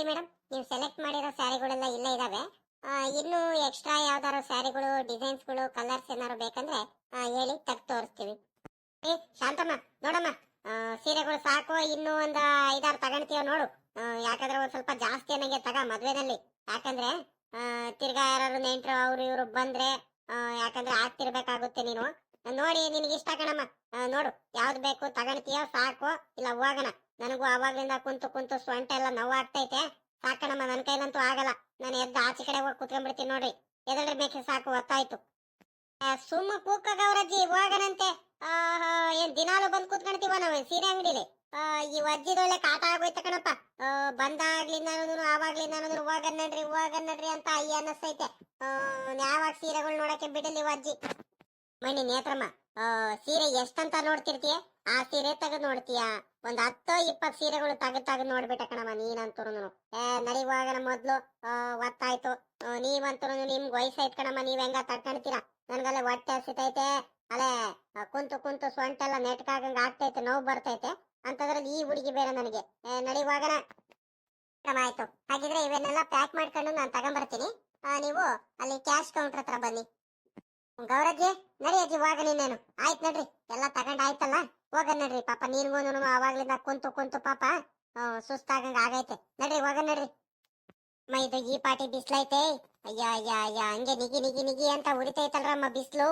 ನೋಡಿ ಮೇಡಮ್, ನೀವು ಸೆಲೆಕ್ಟ್ ಮಾಡಿರೋ ಸ್ಯಾರಿಗಳೆಲ್ಲ ಇಲ್ಲೇ ಇದ್ದಾವೆ ಇನ್ನೂ ಎಕ್ಸ್ಟ್ರಾ ಯಾವ್ದಾರು ಸ್ಯಾರಿಗಳು ಡಿಸೈನ್ಸ್ಗಳು ಕಲರ್ಸ್ ಏನಾದ್ರು ಬೇಕಂದ್ರೆ ಹೇಳಿ ತಗ್ ತೋರಿಸ್ತೀವಿ. ಏ, ಶಾಂತಮ್ಮ, ನೋಡಮ್ಮ ಸೀರೆಗಳು ಸಾಕು ಇನ್ನೂ ಒಂದ್ ಐದಾರು ತಗೊಂತೀವ ನೋಡು. ಯಾಕಂದ್ರೆ ಒಂದ್ ಸ್ವಲ್ಪ ಜಾಸ್ತಿ ನನಗೆ ತಗ ಮದ್ವೆನಲ್ಲಿ ಯಾಕಂದ್ರೆ ತಿರ್ಗಾ ಯಾರು ನೆಂಟ್ರು, ಅವ್ರು ಇವ್ರು ಬಂದ್ರೆ ಯಾಕಂದ್ರೆ ಆಗ್ತಿರ್ಬೇಕಾಗುತ್ತೆ ನೀನು. ನೋಡಿ ನಿನಗೆ ಇಷ್ಟ ಕಣಮ್ಮ ನೋಡು, ಯಾವ್ದು ಬೇಕು ತಗೊಂತೀಯ ಸಾಕು ಇಲ್ಲ ಹೋಗೋಣ ನನಗೂ ಅವಾಗ್ಲಿಂದ ಕುಂತು ಕುಂತು ಸೊಂಟ ಎಲ್ಲ ನೋವಾಗ್ತೈತೆ ಸಾಕಣಮ್ಮ ನನ್ನ ಕೈಲಂತೂ ಆಗಲ್ಲ. ನಾನು ಎದ್ದ ಆಚೆ ಕಡೆ ಹೋಗಿ ಕುತ್ಕೊಂಡ್ಬಿಡ್ತೀನಿ ನೋಡ್ರಿ. ಎದಳ್ರಿ ಬೇಕೆ ಸಾಕು ಹೊತ್ತಾಯ್ತು. ಆ, ಸುಮ್ಮ ಕೂಕ ಗೌರಜ್ಜಿ ಹೋಗನಂತೆ ಏನ್ ದಿನಾಲು ಬಂದ್ ಕೂತ್ಕೊಂಡ್ತೀವ ನಾವು? ಸೀರೆ ಅಂಗಡಿಲಿ. ಈ ಅಜ್ಜಿದೊಳ್ಳೆ ಕಾಟ ಆಗೋಯ್ತ ಕಣಪ್ಪ. ಬಂದಾಗ್ಲಿಂದ ಆವಾಗ್ಲಿಂದ ನಾನು ನಡ್ರಿ ಹೋಗ ನಡ್ರಿ ಅಂತ ಅಯ್ಯ ಅನ್ನಿಸ್ತೈತೆ. ಯಾವಾಗ ಸೀರೆಗಳು ನೋಡಕ್ಕೆ ಬಿಡಲಿ ಅಜ್ಜಿ ಮಣ್ಣಿ ನೇತ್ರಮ್ಮ. ಸೀರೆ ಎಷ್ಟಂತ ನೋಡ್ತಿರ್ತೀಯ? ಆ ಸೀರೆ ತೆಗೆದು ನೋಡ್ತೀಯ? ಒಂದ್ ಹತ್ತು ಇಪ್ಪತ್ ಸೀರೆಗಳು ತೆಗೆದು ತೆಗೆದು ನೋಡ್ಬಿಟ್ಟೆ ಕಣಮ್ಮ ಏ, ನಡಿವಾಗ ಮೊದ್ಲು ಒತ್ತಾಯ್ತು ನೀವ್ ನೀವಂತೂ ನಿಮ್ಗೆ ವಯಸ್ಸಾಯ್ತು ಕಣಮ್ಮ, ನೀವ್ ಹೆಂಗ ತಡ್ಕೊಂಡ್ತೀರಾ ನನ್ಗಲ್ಲೇ ಹೊಟ್ಟೆ ಹಸಿತೈತೆ. ಅಲ್ಲೇ ಕುಂತು ಕುಂತು ಸೊಂಟ ಎಲ್ಲ ನೆಟ್ಕಾಗಂಗ ಆಗ್ತೈತೆ, ನೋವು ಬರ್ತೈತೆ. ಅಂತದ್ರಲ್ಲಿ ಈ ಹುಡುಗಿ ಬೇರೆ ನನಗೆ. ನಡಿವಾಗನ ಆಯ್ತು. ಹಾಗಿದ್ರೆ ಇವನ್ನೆಲ್ಲ ಪ್ಯಾಕ್ ಮಾಡ್ಕೊಂಡು ನಾನು ತಗೊಂಡ್ಬರ್ತೀನಿ ನೀವು ಅಲ್ಲಿ ಕ್ಯಾಶ್ ಕೌಂಟರ್ ಹತ್ರ ಬನ್ನಿ. ಗೌರಜ್ಜಿ, ನಡಿ ಅಜ್ಜಿ, ಹೋಗ ನೀನೇನು ಆಯ್ತು ನಡ್ರಿ. ಎಲ್ಲ ತಗೊಂಡ್ ಆಯ್ತಲ್ಲ? ಹೋಗ ನಡ್ರಿ. ಪಾಪ ನೀನ್ಗೂ ಅವಾಗ್ಲಿಂದ ಕುಂತು ಕುಂತು ಪಾಪ ಸುಸ್ತಾಗಂಗ ಆಗೈತೆ. ನಡ್ರಿ, ಹೋಗ ನಡ್ರಿ. ಅಮ್ಮ ಇದು ಈ ಪಾಟಿ ಬಿಸ್ಲೈತೆ. ಅಯ್ಯ ಅಯ್ಯ ಅಯ್ಯ, ಹಂಗೆ ನಿಗಿ ನಿಗಿ ನಿಗಿ ಅಂತ ಉರಿತೈತಲ್ರಮ್ಮ ಬಿಸ್ಲು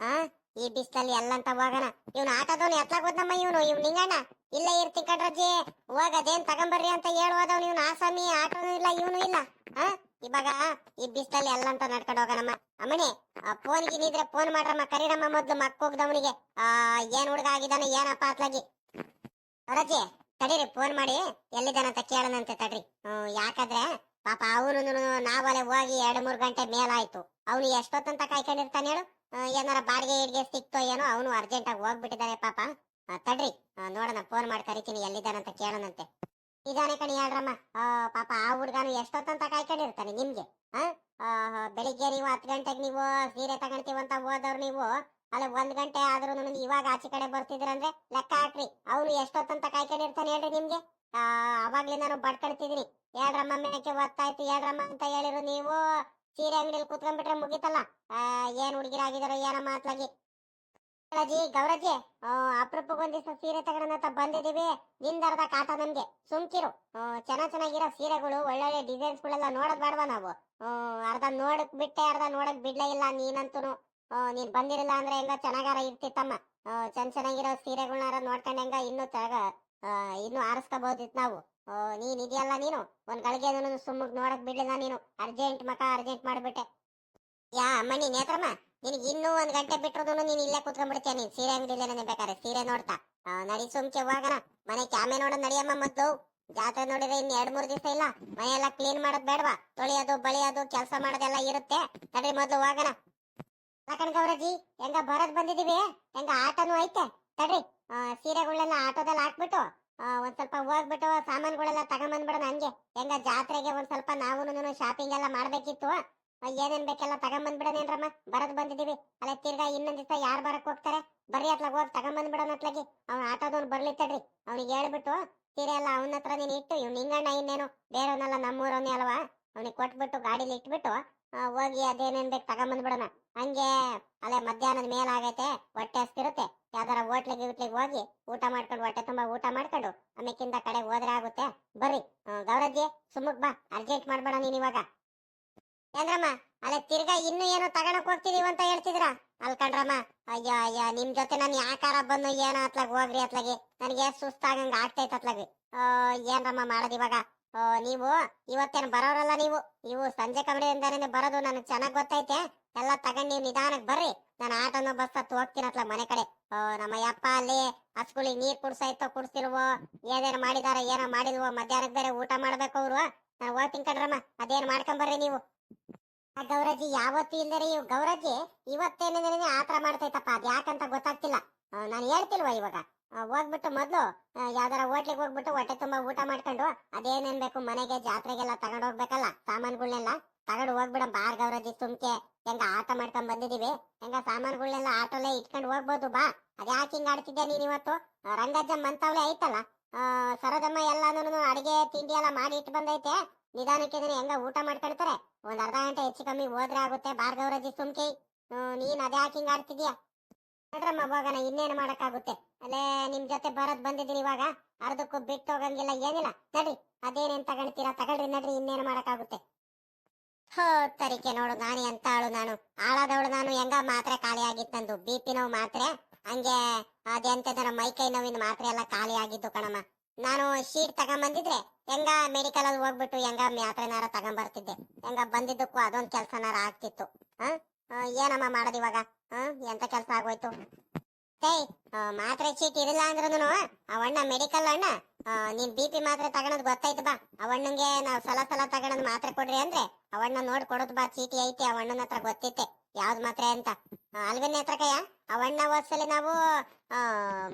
ಆ ಈ ಬಿಸ್ಲಲ್ಲಿ ಎಲ್ಲಂತ ಹೋಗಣ. ಇವ್ನು ಆಟೋದವ್ನು ಎತ್ಲಾಕ್ ಇವನು ಇವ್ ನಿಂಗಣ್ಣ ಇಲ್ಲೇ ಇರ್ತಿ ಕಡ್ರಜ್ಜಿ ಹೋಗ ಅದೇನ್ ತಗೊಂಬರ್ರಿ ಅಂತ ಹೇಳುವದವ್ನು ಇವ್ನು. ಆಸಾಮಿ ಆಟೋನು ಇಲ್ಲ, ಇವನು ಇಲ್ಲ. ಹಾ? ಇವಾಗ ಈ ಬಿಸ್ಲಲ್ಲಿ ಎಲ್ಲಂತ ನಡ್ಕೊಂಡು ಹೋಗೋಣಮ್ಮ. Ammani phone ಗಿನಿದ್ರೆ phone ಮಾಡ್ರಮ್ಮ. ಕರೀರಮ್ಮ ಮೊದ್ಲು ಮಕ್ಕ ಹೋಗ್ದವನಿಗೆ. ಆ, ಏನ್ ಹುಡುಗ ಆಗಿದಾನೆ ಏನಪ್ಪ ಅತ್ಲಾಗಿ. ರಜೆ, ತಡೀರಿ ಫೋನ್ ಮಾಡಿ. ಎಲ್ಲಿದ್ದಾನಂತ ಕೇಳೋಣಂತೆ ತಡ್ರಿ. ಹ್ಮ್ ಯಾಕಂದ್ರೆ ಪಾಪ ಅವನು ನಾವಲ್ಲೇ ಹೋಗಿ ಎರಡ್ ಮೂರ್ ಗಂಟೆ ಮೇಲಾಯ್ತು. ಅವನು ಎಷ್ಟೊತ್ತಂತ ಕಾಯ್ಕೊಂಡಿರ್ತಾನೆ ಹೇಳು? ಏನಾರ ಬಾಡಿಗೆ ಹಿಡ್ಗೆ ಸಿಕ್ತೋ ಏನೋ, ಅವನು ಅರ್ಜೆಂಟ್ ಆಗಿ ಹೋಗ್ಬಿಟ್ಟಿದ್ದಾನೆ ಪಾಪ. ತಡ್ರಿ ನೋಡೋಣ ಫೋನ್ ಮಾಡಿ ಕರಿತೀನಿ, ಎಲ್ಲಿದ್ದಾನಂತ ಕೇಳೋಣಂತೆ. ಇದಾನೆ ಕಣಿ ಹೇಳ್ರಮ್ಮ. ಪಾಪ ಆ ಹುಡ್ಗನು ಎಷ್ಟೊತ್ತಂತ ಕಾಯ್ಕೊಂಡಿರ್ತಾನೆ ನಿಮ್ಗೆ ಬೆಳಿಗ್ಗೆ ನೀವು ಹತ್ತು ಗಂಟೆಗೆ ನೀವು ಸೀರೆ ತಗೊಂತೀವಂತ ಹೋದವ್ರು ನೀವು, ಅಲ್ಲ ಒಂದ್ ಗಂಟೆ ಆದ್ರೂ ಇವಾಗ ಆಚೆ ಕಡೆ ಬರ್ತಿದ್ರಂದ್ರೆ ಲೆಕ್ಕ ಹಾಕ್ರಿ. ಅವನು ಎಷ್ಟೊತ್ತಂತ ಕಾಯ್ಕೊಂಡಿರ್ತಾನೆ ಹೇಳ್ರಿ ನಿಮ್ಗೆ? ಅವಾಗ್ಲೇ ನಾನು ಬಡ್ಕೊಳ್ತಿದೀನಿ ಹೇಳ್ರಮ್ಮ ಮೇಕೆ ಒತ್ತಾಯ್ತು, ಹೇಳ್ರಮ್ಮ ಅಂತ ಹೇಳಿರು ನೀವು. ಸೀರೆ ಅಂಗಡಿಯಲ್ಲಿ ಕುತ್ಕೊಂಡ್ಬಿಟ್ರೆ ಮುಗೀತಲ್ಲ? ಆ, ಏನ್ ಹುಡುಗಿರಾಗಿದಾರೋ ಏನೋ ಮಾತ್ಲಾಗಿ. ಅಜ್ಜಿ ಗೌರಜ್ಜಿ ಅಪರೂಪಕ್ಕೆ ಒಂದ್ ದಿವಸ ಸೀರೆ ತಗೊಳೋಣ ಅಂತ ಬಂದಿದೀವಿ ನಿಂದರ್ಧ ಕಾಟ ನಮ್ಗೆ. ಸುಮ್ಕಿರು. ಆ, ಚೆನ್ನಾಗ್ ಚೆನ್ನಾಗಿರೋ ಸೀರೆಗಳು ಒಳ್ಳೊಳ್ಳೆ ಡಿಸೈನ್ಸ್ ಗಳೆಲ್ಲ ನೋಡೋದ್ ಬೇಡವಾ ನಾವು? ಆ, ಅರ್ಧ ನೋಡಕ್ ಬಿಟ್ಟೆ ಅರ್ಧ ನೋಡಕ್ ಬಿಡ್ಲೇ ಇಲ್ಲ ನೀನಂತೂ ನೀನ್ ಬಂದಿರಲ್ಲ ಅಂದ್ರೆ ಹೆಂಗ ಚೆನ್ನಾಗಾರ ಇರ್ತಿತ್ತಮ್ಮ. ಆ, ಚೆನ್ನ ಚೆನ್ನಾಗಿರೋ ಸೀರೆಗಳನ್ನ ನೋಡ್ಕೊಂಡ್ ಹೆಂಗ ಇನ್ನು ತಗ ಇನ್ನೂ ಆರಿಸ್ಕೋಬಹುದಿತ್ತು ನಾವು. ಆ, ನೀನ್ ಇದೆಯಲ್ಲ ನೀನು? ಒಂದ್ ಗಳಿಗೆ ಸುಮ್ಮಗ್ ನೋಡಕ್ ಬಿಡ್ಲಿಲ್ಲ ನೀನು. ಅರ್ಜೆಂಟ್ ಮಕ ಅರ್ಜೆಂಟ್ ಮಾಡ್ಬಿಟ್ಟೆ. ಯಾ ಮಣಿ ನೇತ್ರಮ್ಮ ನಿನಗೆ ಇನ್ನೂ ಒಂದ್ ಗಂಟೆ ಬಿಟ್ಟರು ನೀನ್ ಇಲ್ಲೇ ಕುತ್ಕೊಂಡ್ಬಿಡ್ತೀಯ. ನೀನ್ ಸೀರೆ ಅಂಗಡಿಲೇ ಬೇಕಾದ್ರೆ ಸೀರೆ ನೋಡ್ತಾ. ನಡಿ ಸುಮ್ಕೆ ಹೋಗಣ. ಮನೆ ಕ್ಯಾಮೆ ನೋಡೋದ್ ನಡಿಯಮ್ಮ ಮೊದ್ಲು. ಜಾತ್ರೆ ನೋಡಿದ್ರೆ ಇನ್ ಎರಡ್ ಮೂರ್ ದಿವಸ ಇಲ್ಲ. ಮನೆಯೆಲ್ಲ ಕ್ಲೀನ್ ಮಾಡೋದ್ ಬೇಡವಾ? ತೊಳೆಯೋದು ಬಳಿಯೋದು ಕೆಲಸ ಮಾಡೋದೆಲ್ಲ ಇರುತ್ತೆ. ನಡಿ ಮೊದ್ಲು ಹೋಗಣ. ಗೌರಜಿ ಹೆಂಗ ಬರೋದ್ ಬಂದಿದೀವಿ ಹೆಂಗ ಆಟೋನು ಐತೆ? ತಡ್ರಿ. ಆ, ಸೀರೆಗಳೆಲ್ಲ ಆಟೋದಲ್ಲಿ ಹಾಕ್ಬಿಟ್ಟು ಒಂದ್ ಸ್ವಲ್ಪ ಹೋಗ್ಬಿಟ್ಟು ಸಾಮಾನುಗಳೆಲ್ಲ ತಗೊಂಬಂದ್ಬಿಡೋಣ ಹಂಗೆ. ಹೆಂಗ ಜಾತ್ರೆಗೆ ಒಂದ್ ಸ್ವಲ್ಪ ನಾವು ಶಾಪಿಂಗ್ ಎಲ್ಲ ಮಾಡ್ಬೇಕಿತ್ತು. ಏನೇನ್ ಬೇಕೆಲ್ಲ ತಗೊಂಬಂದ್ಬಿಡೋಣೇನ್ರಮ್ಮ ಬರದ್ ಬಂದಿದೀವಿ. ಅಲ್ಲ ತಿರ್ಗಾ ಇನ್ನೊಂದ್ ದಿವಸ ಯಾರು ಬರಕ್ ಹೋಗ್ತಾರೆ? ಬರೀ ಅತ್ಲಾಗ ಹೋಗಿ ತಗೊಂಬಂದ್ಬಿಡೋಣ ಅತ್ಲಾಗಿ. ಅವ್ನ ಆಟೋದವ್ನು ಬರ್ಲಿ ತಡ್ರಿ ಅವ್ನಿಗೆ ಹೇಳ್ಬಿಟ್ಟು, ಸೀರೆ ಎಲ್ಲ ಅವನ ಹತ್ರ ನೀನ್ ಇಟ್ಟು ಇವ್ ನಿಂಗಣ್ಣ ಇನ್ನೇನು? ಬೇರೆಯವನ್ನೆಲ್ಲ ನಮ್ಮೂರವನೇ ಅಲ್ವಾ? ಅವ್ನಿಗೆ ಕೊಟ್ಬಿಟ್ಟು ಗಾಡಿಲಿ ಇಟ್ಬಿಟ್ಟು ಹೋಗಿ ಅದೇನೇನ್ ಬೇಕು ತಗೊಂಬಂದ್ಬಿಡೋಣ. ಹಂಗೆ, ಅಲ್ಲೇ ಮಧ್ಯಾಹ್ನದ ಮೇಲಾಗೈತೆ, ಹೊಟ್ಟೆ ಹಸ್ತಿರುತ್ತೆ. ಯಾವ್ದಾರ ಹೋಟ್ಲಿಗೆ ಗಿಟ್ಲಿಗೆ ಹೋಗಿ ಊಟ ಮಾಡ್ಕೊಂಡು ಹೊಟ್ಟೆ ತುಂಬಾ ಊಟ ಮಾಡ್ಕೊಂಡು ಆಮೇಕಿಂದ ಕಡೆ ಹೋದ್ರೆ ಆಗುತ್ತೆ. ಬರ್ರಿ. ಗೌರಜ್ಜಿ, ಸುಮ್ಮಕ್ ಬಾ. ಅರ್ಜೆಂಟ್ ಮಾಡ್ಬೇಡ ನೀನ್ ಇವಾಗ. ಚಂದ್ರಮ್ಮ ಅಲ್ಲೇ ತಿರ್ಗಾ ಇನ್ನು ಏನೋ ತಗೊಂಡ್ ಹೋಗ್ತಿದೀವಿ ಅಂತ ಹೇಳ್ತಿದ್ರ? ಅಲ್ಕಂಡ್ರಮ್ಮ ಅಯ್ಯೋ ಅಯ್ಯೋ, ನಿಮ್ ಜೊತೆ ನಾನು ಯಾಕಾರ ಬಂದು ಏನೋ ಅತ್ಲಾಗ ಹೋಗ್ರಿ ಅತ್ಲಾಗಿ. ನನಗೆ ಸುಸ್ತಾಗಂಗ ಆಗ್ತೈತ್ ಅತ್ಲಾಗಿ. ಓ, ಏನ್ರಮ್ಮ ಮಾಡೋದ್ ಇವಾಗ? ಓ, ನೀವು ಇವತ್ತೇನು ಬರೋರಲ್ಲ ನೀವು? ನೀವು ಸಂಜೆ ಕಬಡಿಯಿಂದಾನೇ ಬರೋದು ನನಗೆ ಚೆನ್ನಾಗ್ ಗೊತ್ತೈತೆ. ಎಲ್ಲ ತಗೊಂಡು ನೀವು ನಿಧಾನಕ್ ಬರ್ರಿ. ನಾನು ಆಟೋನ ಬಸ್ ಹತ್ತು ಹೋಗ್ತೀನತ್ಲ ಮನೆ ಕಡೆ. ನಮ್ಮ ಯಪ್ಪ ಅಲ್ಲಿ ಹಸ್ಗಳಿಗೆ ನೀರ್ ಕುಡ್ಸಾಯ್ತೋ ಕುಡ್ಸಿಲ್ವೋ, ಏನೇನು ಮಾಡಿದಾರ ಏನೋ ಮಾಡಿಲ್ವೋ, ಮಧ್ಯಾಹ್ನಕ್ ಬೇರೆ ಊಟ ಮಾಡ್ಬೇಕು ಅವ್ರು. ನಾನು ಹೋಗ್ತೀನಿ ಕಣ್ರಮ್ಮ, ಅದೇನ್ ಮಾಡ್ಕೊಂಬರ್ರಿ ನೀವು. ಆ ಗೌರಜ್ಜಿ, ಯಾವತ್ತು ಇಲ್ದರೆ ಇವ್ ಗೌರಜ್ಜಿ ಇವತ್ತೇನೇನೇ ಆತರ ಮಾಡ್ತೈತಪ್ಪ, ಅದ್ ಯಾಕಂತ ಗೊತ್ತಾಗ್ತಿಲ್ಲ. ನಾನು ಹೇಳ್ತಿಲ್ವಾ ಇವಾಗ. ಹೋಗ್ಬಿಟ್ಟು ಮೊದ್ಲು ಯಾವ್ದಾರ ಹೋಟ್ಲಿಗೆ ಹೋಗ್ಬಿಟ್ಟು ಹೊಟ್ಟೆ ತುಂಬಾ ಊಟ ಮಾಡ್ಕೊಂಡು, ಅದೇನೇನ್ ಬೇಕು ಮನೆಗೆ, ಜಾತ್ರೆಗೆಲ್ಲ ತಗೊಂಡೋಗ್ಬೇಕಲ್ಲ ಸಾಮಾನುಗಳನ್ನೆಲ್ಲ ತಗೊಂಡು ಹೋಗ್ಬಿಡಮ್ ಬಾರ್ ಗೌರಜಿ ಸುಮ್ಕೆ. ಹೆಂಗ ಆಟ ಮಾಡ್ಕೊಂಡ್ ಬಂದಿದೀವಿ. ಹೆಂಗ ಸಾಮಾನುಗಳನ್ನೆಲ್ಲ ಆಟೋಲೆ ಇಟ್ಕೊಂಡು ಹೋಗ್ಬೋದು, ಬಾ. ಅದ್ಯಾಕೆ ಹಿಂಗ್ ಆಡ್ತಿದ್ದೆ ನೀನ್ ಇವತ್ತು? ರಂಗಜ್ಜಮ್ಮ ರಂಗಜ್ಜ ಮಂತವ್ಲೆ ಐತಲ್ಲ? ಸರೋಜಮ್ಮ ಎಲ್ಲಾನು ಅಡಿಗೆ, ತಿಂಡಿ ಎಲ್ಲ ಮಾಡಿ ಇಟ್ಟು ಬಂದೈತೆ. ನಿಧಾನಕ್ಕೆ ಹೆಂಗ ಊಟ ಮಾಡ್ಕೊಳ್ತಾರೆ? ಒಂದ್ ಅರ್ಧ ಗಂಟೆ ಹೆಚ್ಚು ಕಮ್ಮಿ ಹೋದ್ರೆ ಆಗುತ್ತೆ. ಭಾರ್ಗವರಜಿ ಸುಮ್ಕೆ. ನೀನ್ ಅದೇ ಹಿಂಗ್ ಆಡ್ತಿದ್ಯಾ? ನೋಡ್ರಮ್ಮ, ಹೋಗೋಣ. ಇನ್ನೇನು ಮಾಡಕ್ಕಾಗುತ್ತೆ? ಅಲ್ಲೇ ನಿಮ್ ಜೊತೆ ಬರೋದ್ ಬಂದಿದ್ದೀನಿ ಇವಾಗ. ಅರ್ಧಕ್ಕೂ ಬಿಟ್ಟು ಹೋಗಂಗಿಲ್ಲ, ಏನಿಲ್ಲ. ನಡ್ರಿ. ಅದೇನೇನ್ ತಗೊಳ್ತೀರಾ ತಗೊಳ್ರಿ, ನಡ್ರಿ. ಇನ್ನೇನು ಮಾಡಕ್ಕಾಗುತ್ತೆ? ಹೋ, ತರಿಕೆ ನೋಡು, ನಾನು ಎಂತ ಆಳು ನಾನು. ಆಳದವಳು ನಾನು, ಹೆಂಗ ಮಾತ್ರೆ ಖಾಲಿ ಆಗಿತ್ತಂದು ನಂದು. ಬಿ ಪಿ ನೋವು ಮಾತ್ರೆ, ಹಂಗೆ ಅದೆಂತದರ ಮೈ ಕೈ ನೋವಿನ ಮಾತ್ರೆ ಎಲ್ಲ ಖಾಲಿ ಆಗಿದ್ದು ಕಣಮ್ಮ. ನಾನು ಶೀಟ್ ತಗೊಂಬಂದಿದ್ರೆ, ಹೆಂಗ ಮೆಡಿಕಲ್ ಅಲ್ಲಿ ಹೋಗ್ಬಿಟ್ಟು ಹೆಂಗ ಮಾತ್ರೆನಾರ ತಗೊಂಬರ್ತಿದ್ದೆ. ಹೆಂಗ ಬಂದಿದ್ದಕ್ಕೂ ಅದೊಂದು ಕೆಲಸನಾರ ಆಗ್ತಿತ್ತು. ಹ? ಏನಮ್ಮ ಮಾಡೋದು ಇವಾಗ? ಹ, ಎಂತ ಕೆಲಸ ಆಗೋಯ್ತು? ಏಯ್ ಮಾತ್ರೆ ಚೀಟ್ ಇರಲ್ಲ ಅಂದ್ರೂ ಅವಣ್ಣ ಮೆಡಿಕಲ್ ಅಣ್ಣ ನೀನ್ ಬಿ ಪಿ ಮಾತ್ರೆ ತಗೊಳೋದ್ ಗೊತ್ತಾಯ್ತು ಬಾ. ಅವಣ್ಣಂಗೆ ನಾವು ಸಲ ಸಲ ತಗೊಳೋದ್ ಮಾತ್ರೆ ಕೊಡ್ರಿ ಅಂದ್ರೆ ಅವಣ್ಣ ನೋಡ್ ಕೊಡೋದ್ ಬಾ ಚೀಟಿ ಐತಿ ಅವಣ್ಣನ ಹತ್ರ ಗೊತ್ತಿತ್ತೆ. ಯಾವ್ದ್ ಮಾತ್ರೆ ಅಂತ. ಅಲ್ವಿನ ಹತ್ರ ಕಯ್ಯ ಅವಣ್ಣ ಓದ್ಸಲಿ ನಾವು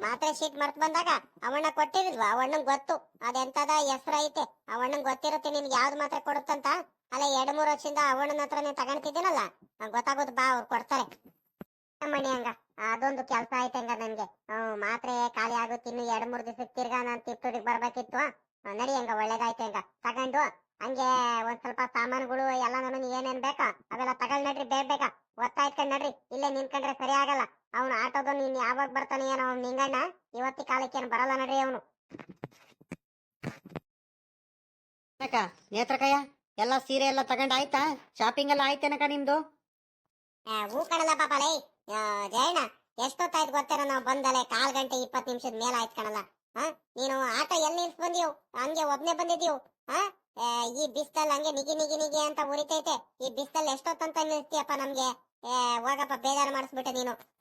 ಮಾತ್ರೆ ಶೀಟ್ ಮರ್ತ್ ಬಂದಾಗ ಅವಣ್ಣ ಕೊಟ್ಟಿರಿಲ್ವಾ ಅವಣ್ಣಂಗ್ ಗೊತ್ತು. ಅದೆಂತದ ಹೆಸರು ಐತೆ? ಅವಣ್ಣಂಗ್ ಗೊತ್ತಿರುತ್ತೆ ನಿನ್ಗೆ ಯಾವ್ದು ಮಾತ್ರೆ ಕೊಡುತ್ತಂತ? ಅಲ್ಲ ಎರಡ್ ಮೂರ್ ವರ್ಷದಿಂದ ಅವಣ್ಣನ ಹತ್ರ ತಗೊಂತಿದ್ದೀನಲ್ಲ ಆ, ಗೊತ್ತಾಗೋದು ಬಾ ಅವ್ರು ಕೊಡ್ತಾರೆ. ಮಣಿ ಹಂಗ? ಅದೊಂದು ಕೆಲಸ ಆಯ್ತು ಹಂಗ ನನ್ಗೆ. ಮಾತ್ರೆ ಖಾಲಿ ಆಗುತ್ತೆ ಇನ್ನು ಎರಡ್ ಮೂರ್ ದಿವಸಕ್ಕೆ ತಿರ್ಗಾ ನಾನ್ ತಿಪ್ಟೂರಿಗೆ ಬರ್ಬೇಕಿತ್ತು ನಡಿ ಹಂಗ ಒಳ್ಳೇದಾಯ್ತು ಹಂಗ. ತಗೊಂಡು ಹಂಗೆ ಒಂದ್ ಸ್ವಲ್ಪ ಸಾಮಾನುಗಳು ಎಲ್ಲ ನಮಗೆ ಏನೇನ್ ಬೇಕಾ? ಅವೆಲ್ಲ ತಗೊಂಡ್ ನಡ್ರಿ ಬೇಗ ಬೇಗ. ಒತ್ತಾಯ್ಕೊಂಡ್ ನಡ್ರಿ. ಇಲ್ಲೇ ನಿಂತ್ಕೊಂಡ್ರೆ ಸರಿ ಆಗಲ್ಲ. ಅವ್ನು ಆಟೋದು ನೀನ್ ಯಾವಾಗ ಬರ್ತಾನೆ ಏನೋ ಅವ್ನು ನಿಂಗಣ್ಣ? ಇವತ್ತಿ ಕಾಲಕ್ಕೆ ಏನ್ ಬರಲ್ಲ ನಡ್ರಿ ಅವನು. ನೇತ್ರಕಯ್ಯ ಎಲ್ಲ ಸೀರೆ ಎಲ್ಲ ತಗೊಂಡ್ ಆಯ್ತಾ? ಶಾಪಿಂಗ್ ಎಲ್ಲ ಆಯ್ತೇನಕ ನಿಮ್ದು? ಹೂ ಕಣಲ್ಲ ಪಾಪ ಲೈ. ಜಯಣ್ಣ ಎಷ್ಟೊತ್ತಾಯ್ತು ಗೊತ್ತೇನ ನಾವು ಬಂದಲೆ ಕಾಲ್ ಗಂಟೆ ಇಪ್ಪತ್ತು ನಿಮಿಷದ ಮೇಲೆ ಆಯ್ತು ಕಣಲ್ಲ. ಹಾ? ನೀನು ಆಟೋ ಎಲ್ಲಿ ನಿಲ್ಸ್ ಬಂದಿಯೋ ಹಂಗೆ ಒಬ್ನೇ ಬಂದಿದ್ಯೋ? ಹಾ? ಈ ಬಿಸ್ತಲ್ ಹಂಗೆ ನಿಗಿ ನಿಗಿ ನಿಗಿ ಅಂತ ಉರಿತೈತೆ. ಈ ಬಿಸ್ತಲ್ ಎಷ್ಟೊತ್ತಂತ ನಿಲ್ತೀಯಪ್ಪ ನಮ್ಗೆ? ಹೋಗಪ್ಪ, ಬೇಜಾರು ಮಾಡಿಸ್ಬಿಟ್ಟೆ ನೀನು.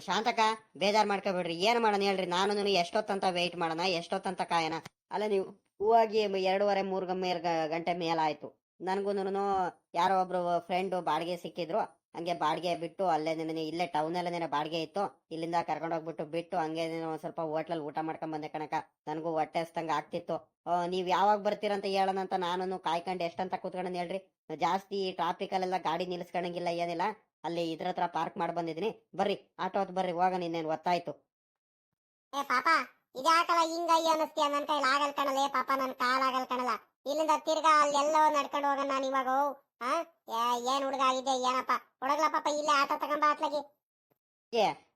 ಶಾಂತಕ ಬೇಜಾರ್ ಮಾಡ್ಕೋಬೇಡ್ರಿ. ಏನ್ ಮಾಡೋಣ ಹೇಳ್ರಿ? ನಾನು ಎಷ್ಟೊತ್ತಂತ ವೆಯ್ಟ್ ಮಾಡೋಣ, ಎಷ್ಟೊತ್ತಂತ ಕಾಯನ ಅಲ್ಲ, ನೀವು ಹೂವಾಗಿ ಎರಡೂವರೆ, ಮೂರ್ ಗ- ಮೇಲ್ ಗ- ಗಂಟೆ ಮೇಲಾಯ್ತು. ನನಗೂ ಯಾರೋ ಒಬ್ರು ಫ್ರೆಂಡ್ ಬಾಡಿಗೆ ಸಿಕ್ಕಿದ್ರು. ಹಂಗೆ ಬಾಡಿಗೆ ಬಿಟ್ಟು ಅಲ್ಲೇ ನೆನೆ ಇಲ್ಲೇ ಟೌನ್ ಅಲ್ಲೇ ಬಾಡಿಗೆ ಇತ್ತು. ಇಲ್ಲಿಂದ ಕರ್ಕೊಂಡು ಹೋಗ್ಬಿಟ್ಟು ಬಿಟ್ಟು ಹಂಗೆ ಒಂದ್ ಸ್ವಲ್ಪ ಹೋಟ್ಲಲ್ಲಿ ಊಟ ಮಾಡ್ಕೊಂಡ್ ಬಂದೆ ಕಣಕ ನನಗೂ ಹೊಟ್ಟೆ ಹಸ್ತಂಗೆ ಆಗ್ತಿತ್ತು. ನೀವ್ ಯಾವಾಗ ಬರ್ತೀರಂತ ಹೇಳೋಣ ಅಂತ ನಾನು ಕಾಯ್ಕೊಂಡು ಎಷ್ಟಂತ ಕೂತ್ಕೊಂಡ್ ಹೇಳ್ರಿ. ಜಾಸ್ತಿ ಟ್ರಾಫಿಕ್ ಅಲ್ಲೆಲ್ಲ ಗಾಡಿ ನಿಲ್ಸ್ಕೊಳಂಗಿಲ್ಲ ಏನಿಲ್ಲ. ಅಲ್ಲಿ ಇದ್ರ ಹತ್ರ ಪಾರ್ಕ್ ಮಾಡಿ ಬಂದಿದ್ದೀನಿ. ಬರ್ರಿ, ಆಟೋ ಹೊತ್ತು ಬರ್ರಿ, ಹೋಗ ನಿನ್ನೇನು ಗೊತ್ತಾಯ್ತು ಏ, ಪಾಪ ಇದ್ಯಾಕಲ್ಲ ಹಿಂಗ ಅನ್ನಿಸ್ತೀಯ ನನ್ನ ಕೈಲಿ ಆಗಲ್ ಕಣಲ್ಲ ಏ ಪಾಪ, ನನ್ ಕಾಲ್ ಆಗಲ್ ಕಣಲ್ಲ ಇಲ್ಲಿಂದ ತಿರ್ಗಾ ಅಲ್ಲೆಲ್ಲೋ ನಡ್ಕೊಂಡು ಹೋಗ ನಾನು ಇವಾಗ. ಹಾ ಏನ್ ಹುಡುಗ ಆಗಿದೆ ಏನಪ್ಪ? ಹೊಡಗ್ಲಪ್ಪ ಪಾಪ ಇಲ್ಲೇ ಆಟೋ ತಗೊಂಬ ಅತ್ಲಾಗಿ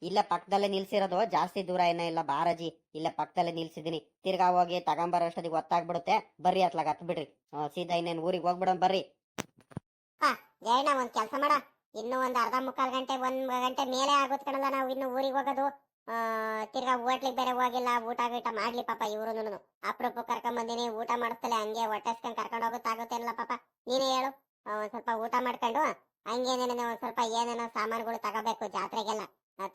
ಇಲ್ಲ ಪಕ್ಕದಲ್ಲೇ ನಿಲ್ಸಿರೋದು ಜಾಸ್ತಿ ದೂರ ಏನೋ ಇಲ್ಲ ಬಾರಜಿ. ಇಲ್ಲ ಪಕ್ಕದಲ್ಲೇ ನಿಲ್ಸಿದೀನಿ ತಿರ್ಗಾ ಹೋಗಿ ತಗೊಂಬರೋ ಅಷ್ಟೊತ್ತಿಗೆ ಒತ್ತಾಗ್ಬಿಡುತ್ತೆ. ಬರ್ರಿ ಅತ್ಲಾಗ ಹತ್ ಬಿಡ್ರಿ ಆ, ಸೀದಾ ಇನ್ನೇನು ಊರಿಗೆ ಹೋಗ್ಬಿಡೋಣ ಬರ್ರಿ. ಜಯಣ್ಣ ಒಂದ್ ಕೆಲಸ ಮಾಡ. ಇನ್ನು ಒಂದ್ ಅರ್ಧ ಮುಕ್ಕಾಲ್ ಗಂಟೆ ಒಂದ್ ಗಂಟೆ ಮೇಲೆ ಆಗುತ್ತೆ ಕಣಲ್ಲ ನಾವು ಇನ್ನು ಊರಿಗೆ ಹೋಗೋದು. ಆ ತಿರ್ಗಾ ಹೋಟ್ಲಿಗೆ ಬೇರೆ ಹೋಗಿಲ್ಲ ಊಟ ಗೀಟ ಮಾಡ್ಲಿ ಪಾಪ ಇವ್ರು ಅಪ್ರೂಪ ಕರ್ಕೊಂಡ್ ಬಂದಿನಿ ಊಟ ಮಾಡಿಸ್ತಲೇ ಹಂಗೆ ಹೊಟ್ಟೆಸ್ಕೊಂಡ್ ಕರ್ಕೊಂಡು ಹೋಗುತ್ತಾಗುತ್ತೇನಲ್ಲ ಪಾಪ. ನೀನೇ ಹೇಳು. ಆ, ಒಂದ್ ಸ್ವಲ್ಪ ಊಟ ಮಾಡ್ಕೊಂಡು ಹಂಗೇನೇನೋ ಒಂದ್ ಸ್ವಲ್ಪ ಏನೇನೋ ಸಾಮಾನುಗಳು ತಗೋಬೇಕು ಜಾತ್ರೆಗೆಲ್ಲ.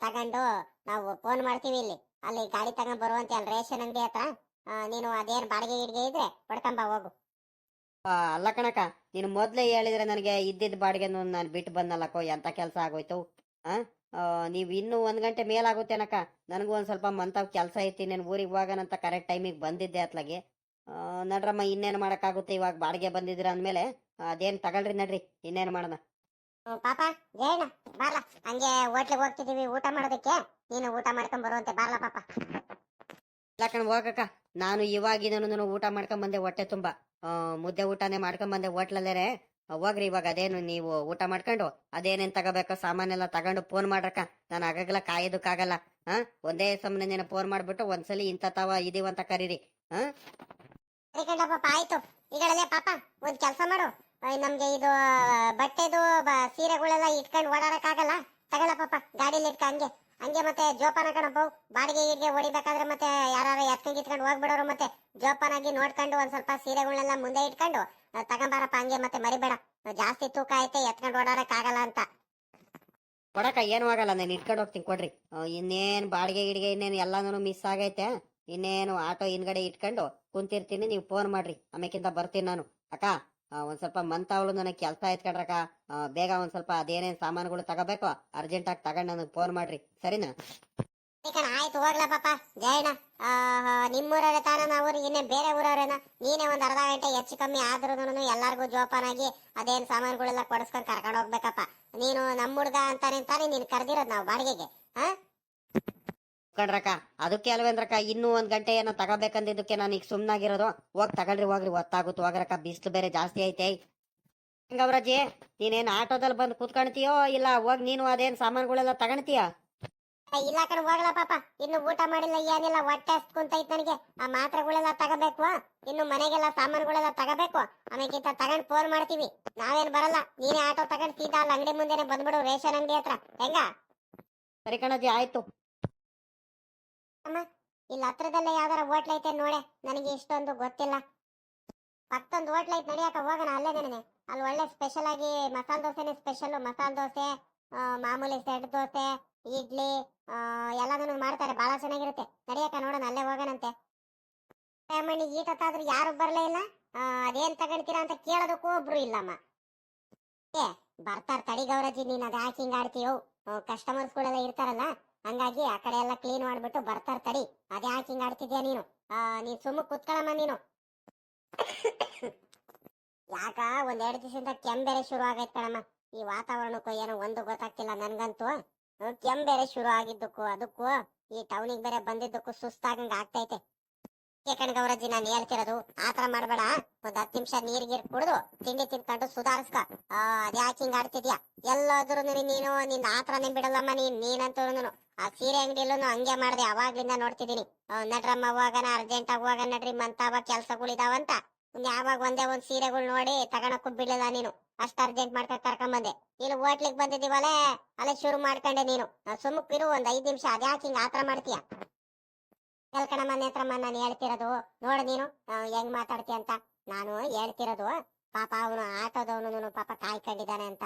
ತಗೊಂಡು ನಾವು ಫೋನ್ ಮಾಡ್ತೀವಿ ಇಲ್ಲಿ. ಅಲ್ಲಿ ಗಾಡಿ ತಗೊಂಡ್ ಬರುವಂತೆ ಅಲ್ಲಿ ರೇಷನ್ ಅಂಗಡಿ ಹತ್ರ. ನೀನು ಅದೇನ್ ಬಾಡಿಗೆ ಗಿಡಿಗೆ ಇದ್ರೆ ಹೊಡ್ಕೊಂಬ, ಹೋಗು. ಅಲ್ಲ ಕಣಕ, ನೀನು ಮೊದ್ಲೇ ಹೇಳಿದ್ರೆ ನನಗೆ ಇದ್ದಿದ್ದ ಬಾಡಿಗೆ ನಾನು ಬಿಟ್ಟು ಬಂದಲ್ಲಕ್ಕೋ ಎಂತ ಕೆಲಸ ಆಗೋಯ್ತು? ಆ? ನೀವ್ ಇನ್ನು ಒಂದ್ ಗಂಟೆ ಅನಕ. ನನಗೂ ಒಂದ್ ಸ್ವಲ್ಪ ಮಂತಾವ್ ಕೆಲಸ ಐತಿ ನಿನ್ ಊರಿಗೆ ಹೋಗನಂತ ಕರೆಕ್ಟ್ ಟೈಮಿಗೆ ಬಂದಿದ್ದೆ ಅತ್ಲಾಗೆ. ನಡ್ರಮ್ಮ ಇನ್ನೇನು ಮಾಡಕ್ಕಾಗುತ್ತೆ? ಇವಾಗ ಬಾಡಿಗೆ ಬಂದಿದ್ರ ಅಂದ್ಮೇಲೆ ಅದೇನ್ ತಗೊಳ್ರಿ ನಡ್ರಿ ಇನ್ನೇನು ಮಾಡೋಣ? ಪಾಪ ಜಯಣ್ಣ ಬಾರ್ಲ. ಹಂಗೆ ಹೋಟ್ಲಿಗೆ ಹೋಗ್ತಿದೀವಿ ಊಟ ಮಾಡೋದಕ್ಕೆ. ನೀನು ಊಟ ಮಾಡ್ಕೊಂಡ್ ಬರುವಂತೆ ಬಾರ್ಲ ಪಾಪ. ಯಾಕಂಡ್ ಹೋಗಕ್ಕ. ನಾನು ಇವಾಗ ಇವಾಗಿನ ಊಟ ಮಾಡ್ಕೊಂಡ್ ಬಂದೆ ಹೊಟ್ಟೆ ತುಂಬಾ. ಮುದ್ದೆ ಊಟನೇ ಮಾಡ್ಕೊಂಡ್ ಬಂದೆ ಹೋಟ್ಲಲ್ಲೇ ಹೋಗ್ರಿ ಇವಾಗ ಅದೇನು ನೀವು ಊಟ ಮಾಡ್ಕೊಂಡು ಅದೇನೇನ್ ತಗೋಬೇಕೋ ಸಾಮಾನೆಲ್ಲ ತಗೊಂಡು ಫೋನ್ ಮಾಡ್ರಕ್ಕ. ನಾನು ಆಗಾಗಲ ಕಾಯೋದಕ್ಕಾಗಲ್ಲ ಹಾ ಒಂದೇ ಸಮನೆ ನೀನು ಫೋನ್ ಮಾಡ್ಬಿಟ್ಟು ಒಂದ್ಸಲಿ ಇಂಥ ತಾವ ಇದೀವಂತ ಕರೀರಿ. ಹಾ ಸರಿ ಕಣ್ಣ ಪಾಪ ಆಯ್ತು. ಈಗಳಲ್ಲೇ ಪಾಪ, ಒಂದ್ ಕೆಲಸ ಮಾಡು. ನಮ್ಗೆ ಇದು ಬಟ್ಟೆದು ಸೀರೆಗಳೆಲ್ಲ ಇಟ್ಕೊಂಡು ಓಡಾಡಕ್ಕಾಗಲ್ಲ. ತಗೊಳ್ಳ ಪಾಪ, ಗಾಡಿಲಿ ಇಟ್ಕ ಹಂಗೆ. ಹಂಗೆ ಮತ್ತೆ ಜೋಪಾನ ಕಣಪ್ಪ ಬಾಡಿಗೆ ಗೀಡಿಗೆ ಹೊಡಿಬೇಕಾದ್ರೆ ಮತ್ತೆ ಯಾರು ಎತ್ಕೊಂಡ್ ಇಟ್ಕೊಂಡು ಹೋಗ್ಬಿಡೋರು ಮತ್ತೆ ಜೋಪಾನಾಗಿ ನೋಡ್ಕೊಂಡು ಒಂದ್ ಸ್ವಲ್ಪ ಸೀರೆಗಳನ್ನೆಲ್ಲ ಮುಂದೆ ಇಟ್ಕೊಂಡು ತಗೊಂಬಾರಪ್ಪ ಹಂಗೆ ಮತ್ತೆ ಮರಿಬೇಡ. ಜಾಸ್ತಿ ತೂಕ ಐತೆ, ಎತ್ಕೊಂಡು ಓಡಾಡಕ್ಕಾಗಲ್ಲ ಅಂತ. ಕೊಡಕ ಏನು ಆಗಲ್ಲ, ನಾನು ಇಟ್ಕೊಂಡು ಹೋಗ್ತೀನಿ ಕೊಡ್ರಿ. ಇನ್ನೇನ್ ಬಾಡಿಗೆ ಗಿಡಿಗೆ ಇನ್ನೇನು ಎಲ್ಲಾನು ಮಿಸ್ ಆಗೈತೆ. ಇನ್ನೇನು ಆಟೋ ಹಿಂದ್ಗಡೆ ಇಟ್ಕೊಂಡು ಕುಂತಿರ್ತೀನಿ, ನೀವು ಫೋನ್ ಮಾಡ್ರಿ. ಆಮೇಕಿಂತ ಬರ್ತೀನಿ ನಾನು. ಅಕ್ಕ ಒಂದ್ ಸ್ವಲ್ಪ ಮಂತಾವಳು ನನಗೆ ಕೆಲಸ ಎತ್ಕೊಂಡ್ರಕ್ಕ ಬೇಗ ಒಂದ್ ಸ್ವಲ್ಪ ಅದೇನೇನ್ ಸಾಮಾನುಗಳು ತಗೋಬೇಕು ಅರ್ಜೆಂಟ್ ಆಗಿ ತಗೊಂಡ್ ನನಗೆ ಫೋನ್ ಮಾಡ್ರಿ. ಸರಿನಾ? ಆಯ್ತು, ಹೋಗ್ಲಾ ಪಾಪ. ಜಯಣ್ಣ ನಿಮ್ಮೂರವ್ರೆ ತಾನ ನಾವು ಇನ್ನೇ ಬೇರೆ ಊರವ್ರೇನ? ನೀನೇ ಒಂದ್ ಅರ್ಧ ಗಂಟೆ ಹೆಚ್ಚು ಕಮ್ಮಿ ಆದ್ರೂನು ಎಲ್ಲಾರ್ಗು ಜೋಪಾನಾಗಿ ಅದೇನ್ ಸಾಮಾನುಗಳೆಲ್ಲ ಕೊಡಿಸ್ಕೊಂಡ್ ಕರ್ಕೊಂಡು ಹೋಗ್ಬೇಕಪ್ಪ. ನೀನು ನಮ್ಮ ಹುಡ್ಗ ಅಂತಾನೆ ತಾನೇ ನೀನ್ ಕರ್ದಿರೋದ್ ನಾವು ಬಾಡಿಗೆಗೆ ಹಾ ಕಣ್ರಕ್ಕ ಅದಕ್ಕೆ ಅಲ್ವೇಂದ್ರಕ್ಕ ಇನ್ನೂ ಒಂದ್ ಗಂಟೆ ಏನೋ ತಗೋಬೇಕಂದಿದ್ದಕ್ಕೆ ನಾನು ಈಗ ಸುಮ್ನಾಗಿರೋದು. ಹೋಗ್ ತಗೊಳ್ರಿ ಹೋಗ್ರಿ ಗೊತ್ತಾಗುತ್ತೆ ಹೋಗ್ರಕ್ಕ. ಬಿಸಿಲು ಬೇರೆ ಜಾಸ್ತಿ ಐತೆ. ಗೌರಜ್ಜಿ ನೀನೇನ್ ಆಟೋದಲ್ಲಿ ಬಂದು ಕೂತ್ಕೊಳ್ತೀಯೋ ಇಲ್ಲ ಹೋಗ್ ನೀನು ಅದೇನ್ ಸಾಮಾನುಗಳೆಲ್ಲ ತಗೊಳ್ತೀಯ? ಇಲ್ಲ ಕಣ್ ಹೋಗ್ಲ ಪಾಪ. ಇನ್ನು ಊಟ ಮಾಡಿಲ್ಲ ಏನಿಲ್ಲ ಹೊಟ್ಟೆ ಕುಂತೈತ್ ನನಗೆ. ಆ ಮಾತ್ರೆಗಳೆಲ್ಲ ತಗೋಬೇಕು. ಇನ್ನು ಮನೆಗೆಲ್ಲ ಸಾಮಾನುಗಳೆಲ್ಲ ತಗೋಬೇಕು. ಆಮೇಲೆ ತಗೊಂಡ್ ಫೋನ್ ಮಾಡ್ತೀವಿ. ನಾವೇನ್ ಬರಲ್ಲ. ನೀನೇ ಆಟೋ ತಗೊಂಡ್ ಸೀದಾ ಅಲ್ಲಿ ಅಂಗಡಿ ಮುಂದೆನೆ ಬಂದ್ಬಿಡು ರೇಷನ್ ಅಂಗಡಿ ಹತ್ರ. ಹೆಂಗ? ಸರಿ ಕಣಜಿ ಆಯ್ತು. ಇಲ್ಲಿ ಹತ್ರದಲ್ಲೇ ಯಾವ್ದಾರ ಹೋಟ್ಲ್ ಐತೆ ನೋಡೆ. ನನಗೆ ಇಷ್ಟೊಂದು ಗೊತ್ತಿಲ್ಲ. ಪಕ್ಕೊಂದು ಹೋಟ್ಲ್ ಐತೆ ನಡಿಯಾಕ ಹೋಗೋಣ ಅಲ್ಲೇ ನನಗೆ ಅಲ್ಲಿ ಒಳ್ಳೆ ಸ್ಪೆಷಲ್ ಆಗಿ ಮಸಾಲ ದೋಸೆನೇ ಸ್ಪೆಷಲ್ ಮಸಾಲ ದೋಸೆ ಮಾಮೂಲಿ ಸೆಟ್ ದೋಸೆ, ಇಡ್ಲಿ ಎಲ್ಲದನ್ನು ಮಾಡ್ತಾರೆ. ಬಹಳ ಚೆನ್ನಾಗಿರುತ್ತೆ. ನಡಿಯಾಕ ನೋಡೋಣ, ಅಲ್ಲೇ ಹೋಗೋಣಂತೆ. ಈ ಈಟತ್ತಾದ್ರೂ ಯಾರು ಬರಲೇ ಇಲ್ಲ? ಅದೇನು ತಗೊಂತೀರಾ ಅಂತ ಕೇಳೋದಕ್ಕೂ ಒಬ್ರು ಇಲ್ಲಮ್ಮ. ಏ, ಬರ್ತಾರ ತಡಿ ಗೌರಜಿ ನೀನ್ ಅದ್ ಯಾಕೆ ಹಿಂಗ್ ಆಡ್ತೀಯೋ ಕಸ್ಟಮರ್ಸ್ ಗಳೆಲ್ಲ ಇರ್ತಾರಲ್ಲ. ಹಂಗಾಗಿ ಆ ಕಡೆ ಎಲ್ಲ ಕ್ಲೀನ್ ಮಾಡ್ಬಿಟ್ಟು ಬರ್ತಾರ ತಡಿ. ಅದೇ ಯಾಕೆ ಹಿಂಗ್ ಆಡ್ತಿದ್ಯಾ ನೀನು? ನೀನ್ ಸುಮ್ಮ ಕೂತ್ಕೊಳ್ಳಮ್ಮ ನೀನು. ಯಾಕ? ಒಂದ್ ಎರಡು ದಿವಸದಿಂದ ಕೆಮ್ ಬೇರೆ ಶುರು ಆಗೈತ್ ಕಣಮ್ಮ. ಈ ವಾತಾವರಣಕ್ಕೂ ಏನೋ ಒಂದು ಗೊತ್ತಾಗ್ತಿಲ್ಲ ನನ್ಗಂತೂ. ಕೆಂಬೆರೆ ಬೇರೆ ಶುರು ಆಗಿದ್ದಕ್ಕೂ, ಅದಕ್ಕೂ, ಈ ಟೌನಿಗೆ ಬೇರೆ ಬಂದಿದ್ದಕ್ಕೂ ಸುಸ್ತಾಗಂಗ ಆಗ್ತೈತೆ. ಏಕಣ್ ಗೌರಜ್ಜಿ ನಾನು ಹೇಳ್ತಿರೋದು ಆತರ ಮಾಡ್ಬೇಡ. ಒಂದ್ ಹತ್ತು ನಿಮಿಷ ನೀರ್ ಗೀರ್ ಕುಡ್ದು ತಿಂಡಿ ತಿನ್ಕೊಂಡು ಸುಧಾರಿಸ್ಕ. ಅದ್ಯಾಕೆ ಹಿಂಗ್ ಆಡ್ತಿದ್ಯಾ? ಎಲ್ಲಾದ್ರೂ ನೀನು ನಿನ್ ಆತರನೇ ಬಿಡಲ್ಲಮ್ಮ ನೀನ್ ನೀನಂತೂ ಆ ಸೀರೆ ಅಂಗಡಿಯಲ್ಲೂ ಹಂಗೆ ಮಾಡ್ದೆ, ಅವಾಗ್ಲಿಂದ ನೋಡ್ತಿದೀನಿ ನಡ್ರಮ್ಮ ಹೋಗಣ ಅರ್ಜೆಂಟ್ ಆಗಿ ಹೋಗೋಣ ನಡ್ರಿ, ಮಂತಾವ ಕೆಲ್ಸಗಳಿದಾವಂತ ಯಾವಾಗ ಒಂದೇ ಒಂದ್ ಸೀರೆಗಳು ನೋಡಿ ತಗೊಳಕ್ಕೂ ಬಿಡಲಿಲ್ಲ ನೀನು. ಅಷ್ಟ್ ಅರ್ಜೆಂಟ್ ಮಾಡ್ಕೊಂಡ್ ಕರ್ಕೊಂಬಂದೆ. ಇಲ್ಲಿ ಹೋಟ್ಲಿಗೆ ಬಂದಿದ್ದೀವಲ್ಲೇ ಅಲ್ಲೇ ಶುರು ಮಾಡ್ಕೊಂಡೆ ನೀನು. ಸುಮ್ಮಕ್ಕಿರು ಒಂದ್ ಐದ್ ನಿಮಿಷ, ಅದ್ಯಾಕೆ ಹಿಂಗ್ ಆತರ ಮಾಡ್ತೀಯ? ಕಲ್ಕಣಮ್ಮ ನೇತ್ರಮ್ಮ, ನಾನು ಹೇಳ್ತಿರೋದು ನೋಡು ನೀನು ಹೆಂಗ್ ಮಾತಾಡ್ತೀಯ ಅಂತ. ನಾನು ಹೇಳ್ತಿರೋದು, ಪಾಪ ಅವನು ಆಟೋದವನು ಪಾಪ ಕಾಯ್ಕೊಂಡಿದ್ದಾನೆ ಅಂತ.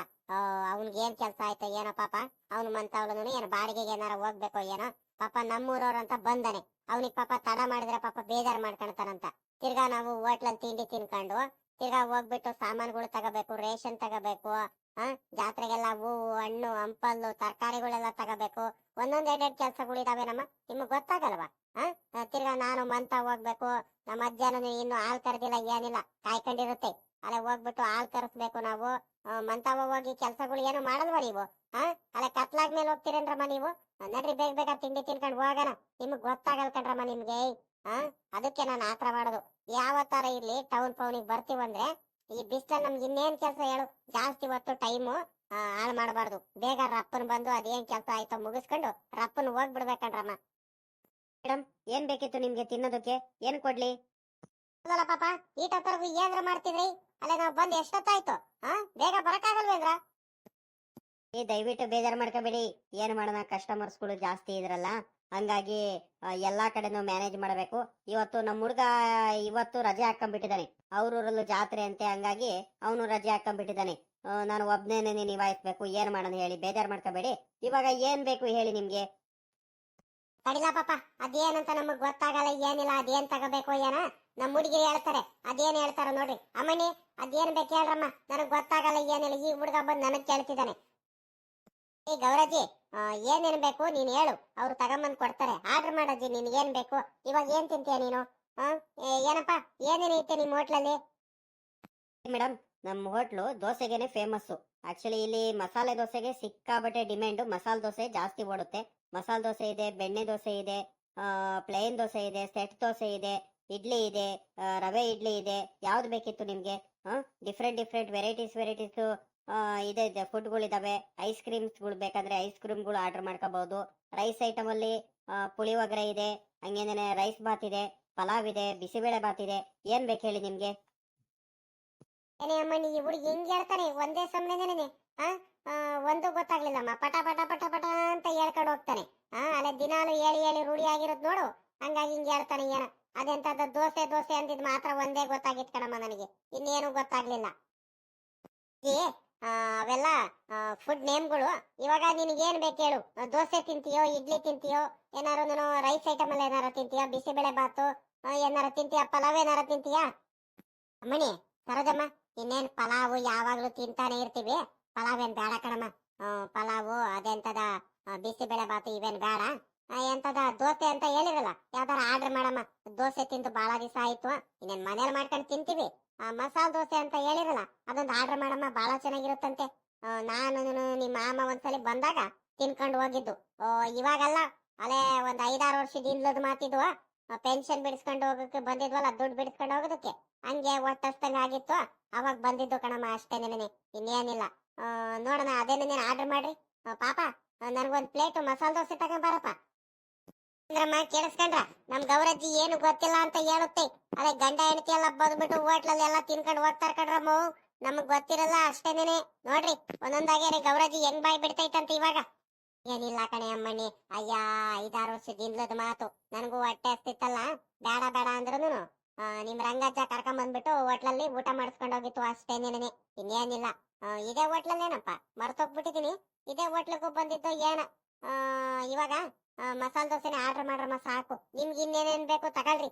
ಅವ್ನಿಗೆ ಏನ್ ಕೆಲ್ಸ ಆಯ್ತು ಏನೋ ಪಾಪ, ಅವನು ಮಂತವ್ಳು ಏನೋ ಬಾಡಿಗೆಗೆ ಏನಾರ ಹೋಗ್ಬೇಕು ಏನೋ. ಪಾಪ ನಮ್ಮೂರವ್ರು ಅಂತ ಬಂದಾನೆ. ಅವನಿಗೆ ಪಾಪ ತಡ ಮಾಡಿದ್ರೆ ಪಾಪ ಬೇಜಾರ್ ಮಾಡ್ಕೊಳ್ತಾನಂತ. ತಿರ್ಗಾ ನಾವು ಹೋಟ್ಲಲ್ಲಿ ತಿಂಡಿ ತಿನ್ಕೊಂಡು, ತಿರ್ಗಾ ಹೋಗ್ಬಿಟ್ಟು ಸಾಮಾನುಗಳು ತಗೋಬೇಕು, ರೇಷನ್ ತಗೋಬೇಕು, ಆ, ಜಾತ್ರೆಗೆಲ್ಲ ಹೂವು, ಹಣ್ಣು, ಹಂಪಲ್ಲು, ತರಕಾರಿಗಳೆಲ್ಲ ತಗೋಬೇಕು. ಒಂದೊಂದ್ ಎರಡೆರಡು ಕೆಲ್ಸಗಳು ಇದಾವೆ ನಮ್ಮ. ನಿಮ್ಗೆ ಗೊತ್ತಾಗಲ್ವಾ? ತಿರ್ಗಾ ನಾನು ಮಂತ ಹೋಗ್ಬೇಕು. ನಮ್ಮ ಅಜ್ಜನ ಇನ್ನು ಹಾಲ್ ಕರೆದಿಲ್ಲ, ಏನಿಲ್ಲ, ಕಾಯ್ಕೊಂಡಿರುತ್ತೆ. ಅಲ್ಲೇ ಹೋಗ್ಬಿಟ್ಟು ಹಾಲ್ ಕರೆಸ್ಬೇಕು ನಾವು. ಮಂತಾವ ಹೋಗಿ ಕೆಲ್ಸಗಳು ಏನು ಮಾಡಲ್ವ ನೀವು? ಹಾ ಅಲ್ಲೇ ಕತ್ಲಾದ್ಮೇಲೆ ಹೋಗ್ತೀರೇನ್ರಮ್ಮ ನೀವು? ನಡ್ರಿ, ಬೇಗ ಬೇಗ ತಿಂಡಿ ತಿನ್ಕೊಂಡು ಹೋಗೋಣ. ನಿಮ್ಗೆ ಗೊತ್ತಾಗಲ್ ಕಣ್ರಮ್ಮ ನಿಮ್ಗೆ. ಆ? ಅದಕ್ಕೆ ನಾನು ಆತರ ಮಾಡೋದು. ಯಾವ ತರ ಇಲ್ಲಿ ಟೌನ್ ಪೌನಿಗೆ ಬರ್ತೀವಂದ್ರೆ ಈ ಬಿಸ್ಲಲ್ಲಿ ನಮ್ಗೆ ಇನ್ನೇನ್ ಕೆಲಸ ಹೇಳು? ಜಾಸ್ತಿ ಹೊತ್ತು ಟೈಮು ಹಾಳು ಮಾಡಬಾರ್ದು. ಬೇಗ ರಪ್ಪನ್ ಬಂದು ಅದೇನ್ ಕೆಲಸ ಆಯ್ತೋ ಮುಗಿಸ್ಕೊಂಡು ರಪ್ಪನ್ ಹೋಗ್ಬಿಡ್ಬೇಕಣ್ರಮ್ಮ. ಮೇಡಮ್ ಏನ್ ಬೇಕಿತ್ತು ನಿಮ್ಗೆ ತಿನ್ನೋದಕ್ಕೆ? ಏನ್ ಕೊಡ್ಲಿ? ಪಾಪ ಪಾಪ ಈಟತ್ತರ್ಗು ಏನ್ರ ಮಾಡ್ತಿದ್ರಿ? ಅಲ್ಲೇ ನಾವು ಬಂದ್ ಎಷ್ಟೊತ್ತಾಯ್ತು? ಹಾ ಬೇಗ ಬರಕ್ಕಾಗಲ್ವೇಂದ್ರ ಏ ದಯವಿಟ್ಟು ಬೇಜಾರ್ ಮಾಡ್ಕೋಬೇಡಿ. ಏನ್ ಮಾಡೋಣ ಕಸ್ಟಮರ್ಸ್ಗಳು ಜಾಸ್ತಿ ಇದ್ರಲ್ಲ ಹಂಗಾಗಿ ಎಲ್ಲಾ ಕಡೆನೂ ಮ್ಯಾನೇಜ್ ಮಾಡಬೇಕು. ಇವತ್ತು ನಮ್ಮ ಹುಡುಗ ಇವತ್ತು ರಜೆ ಹಾಕೊಂಡ್ಬಿಟ್ಟಿದ್ದಾನೆ ಅವ್ರೂರಲ್ಲೂ ಜಾತ್ರೆ ಅಂತೆ ಹಂಗಾಗಿ ಅವನು ರಜೆ ಹಾಕೊಂಡ್ಬಿಟ್ಟಿದ್ದಾನೆ ನಾನು ಒಬ್ನೇನೆ ನಿಭಾಯಿಸ್ಬೇಕು. ಏನ್ ಮಾಡೋಣ ಹೇಳಿ ಬೇಜಾರ್ ಮಾಡ್ಕೋಬೇಡಿ. ಇವಾಗ ಏನ್ ಬೇಕು ಹೇಳಿ ನಿಮ್ಗೆ? ತಡಿಲ ಪಾಪ, ಅದೇನಂತ ನಮಗ್ ಗೊತ್ತಾಗಲ್ಲ, ಏನಿಲ್ಲ, ಅದೇನ್ ತಗೋಬೇಕು ಏನ? ನಮ್ ಹುಡುಗಿ ಹೇಳ್ತಾರೆ, ಅದೇನ್ ಹೇಳ್ತಾರ ನೋಡ್ರಿ. ಅಮ್ಮನಿ ಅದೇನ್ ಬೇಕು ಹೇಳ್ರಮ್ಮ, ನನಗ್ ಗೊತ್ತಾಗಲ್ಲ, ಏನಿಲ್ಲ. ಈ ಹುಡುಗ ಬಂದ್ ನನಗ್ ಕೇಳ್ತಿದ್ದಾನೆ. ಏ ಗೌರಜಿ ಏನೇನ್ ಬೇಕು ನೀನ್ ಹೇಳು. ಅವ್ರು ತಗೊಂಬಂದ್ ಕೊಡ್ತಾರೆ. ಆರ್ಡರ್ ಮಾಡಜ್ಜಿ ನಿನ್ ಏನ್ ಬೇಕು? ಇವಾಗ ಏನ್ ತಿಂತೀಯ ನೀನು? ಏನಪ್ಪ, ಏನೇನ್ ಐತೆ ನಿಮ್ ಹೋಟ್ಲಲ್ಲಿ? ಮೇಡಮ್ ನಮ್ಮ ಹೋಟ್ಲು ದೋಸೆಗೇನೆ ಫೇಮಸ್ಸು ಆಕ್ಚುಲಿ ಇಲ್ಲಿ ಮಸಾಲೆ ದೋಸೆಗೆ ಸಿಕ್ಕಾಬಟ್ಟೆ ಡಿಮ್ಯಾಂಡ್ ಮಸಾಲೆ ದೋಸೆ ಜಾಸ್ತಿ ಓಡುತ್ತೆ. ಮಸಾಲೆ ದೋಸೆ ಇದೆ ಬೆಣ್ಣೆ ದೋಸೆ ಇದೆ ಪ್ಲೇನ್ ದೋಸೆ ಇದೆ ಸೆಟ್ ದೋಸೆ ಇದೆ ಇಡ್ಲಿ ಇದೆ ರವೆ ಇಡ್ಲಿ ಇದೆ ಯಾವ್ದು ಬೇಕಿತ್ತು ನಿಮ್ಗೆ? ಡಿಫ್ರೆಂಟ್ ಡಿಫ್ರೆಂಟ್ ವೆರೈಟೀಸ್ ವೆರೈಟೀಸ್ ಇದೆ ಇದೆ ಫುಡ್ಗಳಿದಾವೆ ಐಸ್ ಕ್ರೀಮ್ಸ್ಗಳು ಬೇಕಂದ್ರೆ ಐಸ್ ಕ್ರೀಮ್ಗಳು ಆರ್ಡರ್ ಮಾಡ್ಕೋಬಹುದು ರೈಸ್ ಐಟಮ್ ಅಲ್ಲಿ ಪುಳಿ ಪುಳಿಯೋಗರೆ ಇದೆ ಹಂಗೇನೇ ರೈಸ್ ಬಾತ್ ಇದೆ ಪಲಾವ್ ಇದೆ ಬಿಸಿಬೇಳೆ ಬಾತ್ ಇದೆ. ಏನ್ ಬೇಕು ಹೇಳಿ ನಿಮ್ಗೆ? ಏನೇ ಅಮ್ಮ ಹುಡುಗಿ ಹೆಂಗ್ ಹೇಳ್ತಾನೆ? ಒಂದೇ ಆ, ಒಂದು ಗೊತ್ತಾಗ್ಲಿಲ್ಲಮ್ಮ. ಪಟ ಪಟ ಪಟ. ಹೇಳ್ಕೊಂಡು ಹೋಗ್ತಾನೆ. ಹಾ, ಅಲ್ಲೇ ದಿನಾಲು ಹೇಳಿ ಹೇಳಿ ರೂಢಿ ಆಗಿರೋದ್ ನೋಡು. ಹಂಗಾಗಿ ಹಿಂಗೆ ಹೇಳ್ತಾನೆ ಏನ. ಅದೆಂತದ ದೋಸೆ ದೋಸೆ ಅಂತಿದ್ ಮಾತ್ರ ಒಂದೇ ಗೊತ್ತಾಗಿತ್ ಕಣಮ್ಮ ನನಗೆ. ಇನ್ನೇನು ಗೊತ್ತಾಗ್ಲಿಲ್ಲ. ಅವೆಲ್ಲ ಫುಡ್ ನೇಮ್ಗಳು ಇವಾಗ ನಿನಗೇನು ಬೇಕು ಹೇಳು. ದೋಸೆ ತಿಂತೀಯೋ, ಇಡ್ಲಿ ತಿಂತೀಯೋ ಏನಾರು ರೈಸ್ ಐಟಮ್ ಅಲ್ಲಿ ಏನಾರ ತಿಂತೀಯೋ? ಬಿಸಿಬೇಳೆ ಬಾತು ಏನಾರು ತಿಂತೀಯ? ಪಲಾವ್ ಏನಾರ ತಿಂತೀಯಾ? ಅಮ್ಮಣಿ, ಸರೋಜಮ್ಮ, ಇನ್ನೇನ್ ಪಲಾವು ಯಾವಾಗ್ಲೂ ತಿಂತಾನೆ ಇರ್ತೀವಿ. ಪಲಾವ್ ಏನ್ ಬೇಡ ಕಣಮ್ಮ. ಪಲಾವು ಅದೆಂತದ ಬಿಸಿಬೇಳೆ ಬಾತು ಇವೇನ್ ಬೇಡ. ಎಂತದ ದೋಸೆ ಅಂತ ಹೇಳಿರಲ್ಲ ಯಾವ್ದಾರ ಆರ್ಡರ್ ಮಾಡಮ್ಮ. ದೋಸೆ ತಿಂದು ಬಹಳ ದಿವಸ ಆಯ್ತು. ಇನ್ನೇನ್ ಮನೇಲಿ ಮಾಡ್ಕೊಂಡು ತಿಂತೀವಿ. ಮಸಾಲ್ ದೋಸೆ ಅಂತ ಹೇಳಿರಲ್ಲ ಅದೊಂದು ಆರ್ಡರ್ ಮಾಡಮ್ಮ ಬಹಳ ಚೆನ್ನಾಗಿರುತ್ತಂತೆ. ನಾನು ನಿಮ್ಮ ಮಾಮ ಒಂದ್ಸಲಿ ಬಂದಾಗ ತಿನ್ಕೊಂಡು ಹೋಗಿದ್ದು. ಓ, ಇವಾಗಲ್ಲ ಅಲ್ಲೇ ಒಂದ್ ಐದಾರು ವರ್ಷದ ಹಿಂದ್ಲದ್ ಮಾತಿದ್ವ ಪೆನ್ಷನ್ ಬಿಡಿಸ್ಕೊಂಡು ಹೋಗಕ್ಕೆ ಬಂದಿದ್ವಲ್ಲ ದುಡ್ಡು ಬಿಡಿಸ್ಕೊಂಡು ಹೋಗೋದಕ್ಕೆ. ಹಂಗೆ ಒಟ್ಟಷ್ಟಂಗ ಆಗಿತ್ತು. ಅವಾಗ ಬಂದಿದ್ದು ಕಣಮ್ಮ ಅಷ್ಟೇ ನೆನೆ ಇನ್ನೇನಿಲ್ಲ. ನೋಡೋಣ ನೀನು ಆರ್ಡರ್ ಮಾಡ್ರಿ. ಪಾಪ ನನ್ಗೊಂದ್ ಪ್ಲೇಟ್ ಮಸಾಲೆ ದೋಸೆ ತಗೊಂಬಾರಪ್ಪ. ಅಂದ್ರಮ್ಮ, ಕೇಳಿಸ್ಕೊಂಡ್ರ? ನಮ್ ಗೌರಜ್ಜಿ ಏನು ಗೊತ್ತಿಲ್ಲ ಅಂತ ಹೇಳುತ್ತೆ. ಅದೇ ಗಂಡ ಹೆಂಡತಿ ಎಲ್ಲ ಬಂದ್ಬಿಟ್ಟು ಹೋಟ್ಲಲ್ಲಿ ಎಲ್ಲ ತಿನ್ಕೊಂಡು ಹೋಗ್ತಾರ ಕಣ್ರಮ್ಮ ನಮಗ್ ಗೊತ್ತಿರಲ್ಲ ಅಷ್ಟೇನೇನೆ. ನೋಡ್ರಿ ಒಂದೊಂದಾಗೆ ಗೌರಜ್ಜಿ ಹೆಂಗ್ ಬಾಯ್ ಬಿಡ್ತೈತಂತ ಇವಾಗ. ಏನಿಲ್ಲ ಕಣೆ ಅಮ್ಮಣ್ಣಿ. ಅಯ್ಯ, ಐದಾರು ವರ್ಷದ ಹಿಂದ್ಲದ ಮಾತು. ನನಗೂ ಹೊಟ್ಟೆ ಹಸ್ತಿತ್ತಲ್ಲ. ಬೇಡ ಬೇಡ ಅಂದ್ರೂ ನಿಮ್ ರಂಗಜ್ಜ ಕರ್ಕೊಂಡ್ ಬಂದ್ಬಿಟ್ಟು ಹೋಟ್ಲಲ್ಲಿ ಊಟ ಮಾಡಿಸ್ಕೊಂಡು ಹೋಗಿತ್ತು ಅಷ್ಟೇನೇನೆ ಇನ್ನೇನಿಲ್ಲ. ಇದೇ ಹೋಟ್ಲಲ್ಲೇನಪ್ಪ? ಮರ್ತೋಗ್ಬಿಟ್ಟಿದೀನಿ. ಇದೇ ಹೋಟ್ಲಿಗೂ ಬಂದಿದ್ದು ಏನ? ಇವಾಗ ಮಸಾಲೆ ದೋಸೆನೆ ಆರ್ಡರ್ ಮಾಡ್ರಮ್ಮ, ಸಾಕು. ನಿಮ್ಗೆ ಇನ್ನೇನೇನ್ ಬೇಕು ತಗೊಳ್ರಿ.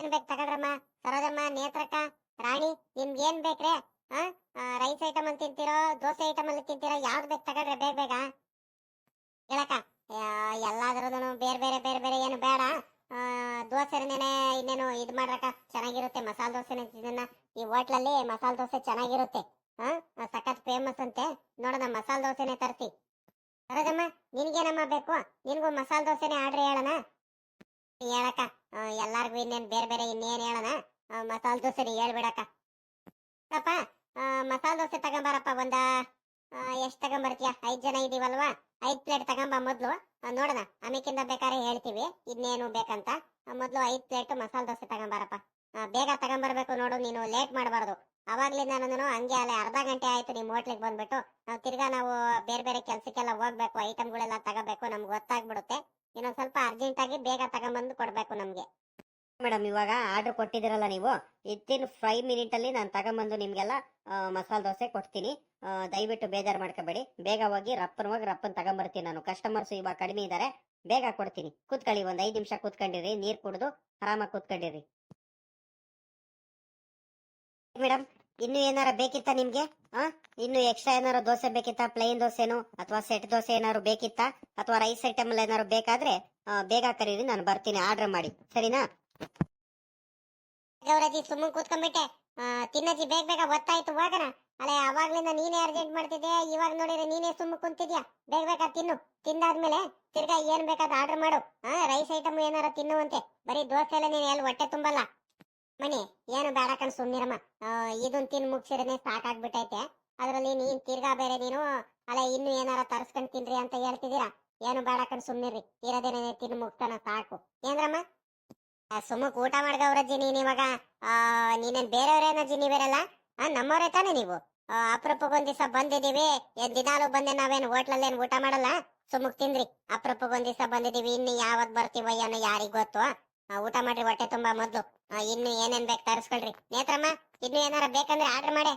ಏನ್ ಬೇಕು ತಗೊಳ್ರಮ್ಮ? ಸರೋಜಮ್ಮ, ನೇತ್ರಕ್ಕ, ರಾಣಿ, ನಿಮ್ಗೆ ಏನ್ ಬೇಕ್ರೆ ರೈಸ್ ಐಟಮ್ ಅಂತ ತಿಂತೀರೋ ದೋಸೆ ಐಟಮ್ ಅಲ್ಲಿ ತಿಂತೀರೋ ಯಾವ್ದು ಬೇಕು ತಗೊಳ್ರಿ ಬೇಗ ಬೇಗ ಹೇಳಕ್ಕ ಎಲ್ಲಾದ್ರೂನು ಬೇರೆ ಬೇರೆ ಬೇರೆ ಬೇರೆ ಏನು ಬೇಡ ಆ, ದೋಸೆನೇನೆ ಇನ್ನೇನು ಇದ್ ಮಾಡ್ರಕ್ಕ ಚೆನ್ನಾಗಿರುತ್ತೆ ಮಸಾಲಾ ದೋಸೆನ ಇದನ್ನ. ಈ ಹೋಟ್ಲಲ್ಲಿ ಮಸಾಲಾ ದೋಸೆ ಚೆನ್ನಾಗಿರುತ್ತೆ. ಹಾ ಸಖತ್ ಫೇಮಸ್ ಅಂತೆ. ನೋಡೋಣ ಮಸಾಲ ದೋಸೆನೆ ತರ್ಸಿ ಸರೋಜಮ್ಮ ನಿನ್ಗೇನಮ್ಮ ಬೇಕು? ನಿನ್ಗೂ ಮಸಾಲಾ ದೋಸೆನೆ ಆರ್ಡ್ರ್ ಹೇಳೋಣ? ಹೇಳಕ್ಕ ಆ, ಎಲ್ಲಾರ್ಗು ಇನ್ನೇನ್ ಬೇರೆ ಬೇರೆ ಇನ್ನೇನ್ ಹೇಳೋಣ? ಮಸಾಲಾ ದೋಸೆ ಹೇಳ್ಬಿಡಕ್ಕ. ಅಪ್ಪ ಮಸಾಲ ದೋಸೆ ತಗೊಂಬಾರಪ್ಪ ಒಂದ ಎಷ್ಟು ತಗೊಂಬರ್ತೀಯ? ಐದ್ ಜನ ಇದೀವಲ್ವಾ? ಐದ್ ಪ್ಲೇಟ್ ತಗೊಂಬ ಮೊದ್ಲು. ನೋಡೋಣ ಆಮೇಕಿಂದ ಬೇಕಾದ್ರೆ ಹೇಳ್ತೀವಿ. ಇನ್ನೇನು ಬೇಕಂತ. ಮೊದ್ಲು ಐದು ಪ್ಲೇಟ್ ಮಸಾಲೆ ದೋಸೆ ತಗೊಂಬಾರಪ್ಪ. ಬೇಗ ತಗೊಂಬರ್ಬೇಕು ನೋಡು, ನೀನು ಲೇಟ್ ಮಾಡಬಾರ್ದು. ಅವಾಗ್ಲಿಂದ ನಾನು ಹಂಗೆ ಅಲ್ಲೇ ಅರ್ಧ ಗಂಟೆ ಆಯ್ತು ನಿಮ್ಮ ಹೋಟ್ಲಿಗೆ ಬಂದ್ಬಿಟ್ಟು, ನಾವು ತಿರ್ಗಾ ನಾವು ಬೇರೆ ಬೇರೆ ಕೆಲ್ಸಕ್ಕೆಲ್ಲ ಹೋಗ್ಬೇಕು ಐಟಮ್ಗಳೆಲ್ಲ ತಗೋಬೇಕು, ನಮ್ಗೆ ಗೊತ್ತಾಗ್ಬಿಡುತ್ತೆ. ಇನ್ನೊಂದ್ ಸ್ವಲ್ಪ ಅರ್ಜೆಂಟ್ ಆಗಿ ಬೇಗ ತಗೊಂಬಂದು ಕೊಡ್ಬೇಕು ನಮ್ಗೆ. ಮೇಡಮ್ ಇವಾಗ ಆರ್ಡರ್ ಕೊಟ್ಟಿದ್ದೀರಲ್ಲ ನೀವು ಇತ್ತಿನ ಫೈವ್ ಮಿನಿಟ್ ಅಲ್ಲಿ ನಾನು ತಗೊಂಬಂದು ನಿಮ್ಗೆಲ್ಲ ಮಸಾಲೆ ದೋಸೆ ಕೊಡ್ತೀನಿ. ದಯವಿಟ್ಟು ಬೇಜಾರು ಮಾಡ್ಕೋಬೇಡಿ. ಬೇಗ ಹೋಗಿ ರಪ್ಪನ್ ಹೋಗಿ ರಪ್ಪನ್ ತಗೊಂಬರ್ತೀನಿ ನಾನು. ಕಸ್ಟಮರ್ಸ್ ಇವಾಗ ಕಡಿಮೆ ಇದ್ದಾರೆ ಬೇಗ ಕೊಡ್ತೀನಿ. ಕೂತ್ಕೊಳ್ಳಿ, ಒಂದ್ ಐದ್ ನಿಮಿಷ ಕೂತ್ಕೊಂಡಿರಿ, ನೀರ್ ಕುಡಿದು ಆರಾಮಾಗಿ ಕೂತ್ಕೊಂಡಿರಿ. ಮೇಡಮ್ ಇನ್ನು ಏನಾರ ಬೇಕಿತ್ತಾ ನಿಮ್ಗೆ? ಆ? ಇನ್ನು ಎಕ್ಸ್ಟ್ರಾ ಏನಾರು ದೋಸೆ ಬೇಕಿತ್ತ? ಪ್ಲೇನ್ ದೋಸೆನೋ ಅಥವಾ ಸೆಟ್ ದೋಸೆ ಏನಾರು ಬೇಕಿತ್ತಾ? ಅಥವಾ ರೈಸ್ ಐಟಮ್ ಅಲ್ಲಿ ಏನಾರು ಬೇಕಾದ್ರೆ ಬೇಗ ಕರೀರಿ, ನಾನು ಬರ್ತೀನಿ. ಆರ್ಡರ್ ಮಾಡಿ. ಸರಿನಾ? ಗೌರಜಿ ಸುಮ್ಮನೆ ಕೂತ್ಕೊಂಡ್ಬಿಟ್ಟೆ. ತಿನ್ನಜ್ಜಿ, ಬೇಗ ಬೇಗ ಗೊತ್ತಾಯ್ತು ಹೋಗೋಣ. ಅಲ್ಲೇ ಅವಾಗ್ಲಿಂದ ನೀನೇ ಅರ್ಜೆಂಟ್ ಮಾಡ್ತಿದ್ದೆ ಇವಾಗ ನೋಡಿದ್ರೆ ನೀನೇ ಸುಮ್ಮ ಕುಂತಿದ್ಯಾ? ಬೇಗ ಬೇಗ ತಿನ್ನು. ತಿಂದಾದ್ಮೇಲೆ ತಿರ್ಗಾ ಏನ್ ಬೇಕಾದ ಆರ್ಡರ್ ಮಾಡು. ಹಾ ರೈಸ್ ಐಟಮ್ ಏನಾರ ತಿನ್ನುವಂತೆ. ಬರೀ ದೋಸೆ ಎಲ್ಲ ನೀನು ಎಲ್ಲಿ ಹೊಟ್ಟೆ ತುಂಬಲ್ಲ? ಮಣಿ ಏನು ಬೇಡ ಕಣ್ ಸುಮ್ಮಿರಮ್ಮ ಇದನ್ ತಿನ್ ಮುಗ್ಸಿರನೆ ಸಾಕಾಗ್ಬಿಟ್ಟೈತೆ. ಅದ್ರಲ್ಲಿ ನೀನ್ ತಿರ್ಗಾ ಬೇರೆ ನೀನು ಅಲ್ಲ ಇನ್ನು ಏನಾರ ತರ್ಸ್ಕೊಂಡ್ ತಿನ್ರಿ ಅಂತ ಹೇಳ್ತಿದ್ದೀರಾ? ಏನು ಬೇಡ ಕಣ್ ಸುಮ್ಮಿರ್ರಿ ಇರೋದೇನೇ ತಿನ್ ಮುಗ್ತಾನ ಸಾಕು. ಏನ್ರಮ್ಮ? ಸುಮ್ಮಕ್ ಊಟ ಮಾಡ್ಗವ್ರಜ್ಜಿ ನೀನ್ ಇವಾಗ ನೀನೇನ್ ಬೇರೆಯವ್ರೇನಜ್ಜಿ ಜಿನಿ ಆ, ನಮ್ಮವರೇ ತಾನೇ ನೀವು? ಅಪರೂಪಕ್ಕೊಂದ್ ದಿವಸ ಬಂದಿದೀವಿ ಏನ್ ದಿನಾಲು ಬಂದೆ ನಾವೇನ್ ಹೋಟ್ಲಲ್ಲಿ ಏನ್ ಊಟ ಮಾಡಲ್ಲ? ಸುಮ್ಮಕ್ ತಿಂದ್ರಿ. ಅಪರೂಪಕ್ಕೊಂದ್ ದಿವಸ ಬಂದಿದೀವಿ ಇನ್ನು ಯಾವತ್ ಬರ್ತೀವೋ ಅನ್ನೋ ಯಾರಿಗ್ ಗೊತ್ತು? ಊಟ ಮಾಡ್ರಿ, ಹೊಟ್ಟೆ ತುಂಬಾ ಮೊದ್ಲು. ಇನ್ನು ಏನೇನ್ ಬೇಕು ತರಿಸ್ಕೊಳ್ರಿ. ನೇತ್ರಮ್ಮ, ಇನ್ನು ಏನಾರ ಬೇಕಂದ್ರೆ ಆರ್ಡರ್ ಮಾಡಿ.